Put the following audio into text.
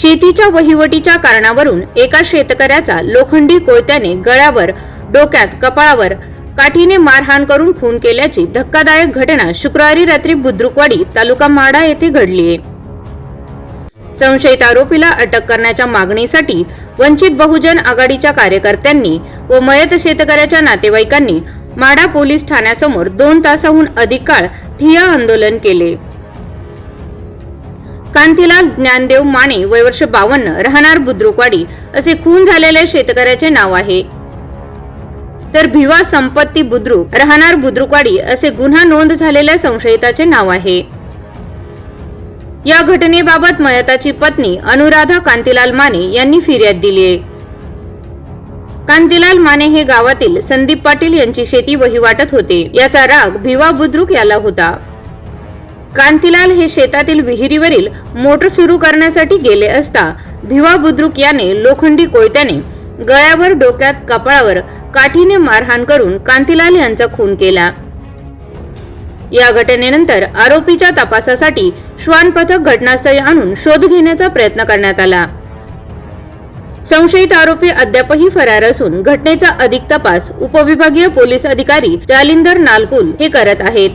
शेतीच्या वहिवटीच्या कारणावरून एका शेतकऱ्याचा लोखंडी कोयत्याने गळ्यावर डोक्यात कपाळावर काठीने मारहाण करून खून केल्याची धक्कादायक घटना शुक्रवारी रात्री बुद्रुकवाडी तालुका माडा येथे घडली आहे. संशयित आरोपीला अटक करण्याच्या मागणीसाठी वंचित बहुजन आघाडीच्या कार्यकर्त्यांनी व मयत शेतकऱ्याच्या नातेवाईकांनी माडा पोलीस ठाण्यासमोर दोन तासाहून अधिक काळ ठिया आंदोलन केले. कांतीलाल ज्ञानदेव माने वयवर्ष बावन्न राहणार बुद्रुकवाडी असे खून झालेल्या शेतकऱ्याचे नाव आहे. तर भिवा संपत्ती बुद्रुक राहणार बुद्रुकवाडी असे गुन्हा नोंद झालेल्या संशयिताचे नाव आहे. या घटनेबाबत मयताची पत्नी अनुराधा कांतीलाल माने यांनी फिर्याद दिली आहे. कांतीलाल माने हे गावातील संदीप पाटील यांची शेती वहिवाटत होते. याचा राग भिवा बुद्रुक याला होता. कांतीलाल हे शेतातील विहिरीवरील मोटर सुरू करण्यासाठी गेले असता भिवा बुद्रुक याने लोखंडी कोयत्याने गळ्यावर डोक्यात कपाळावर काठीने मारहाण करून कांतीलाल यांचा खून केला. या घटनेनंतर आरोपीच्या तपासासाठी श्वान पथक घटनास्थळी आणून शोध घेण्याचा प्रयत्न करण्यात आला. संशयित आरोपी अद्यापही फरार असून घटनेचा अधिक तपास उपविभागीय पोलीस अधिकारी जालिंदर नालकुल हे करत आहेत.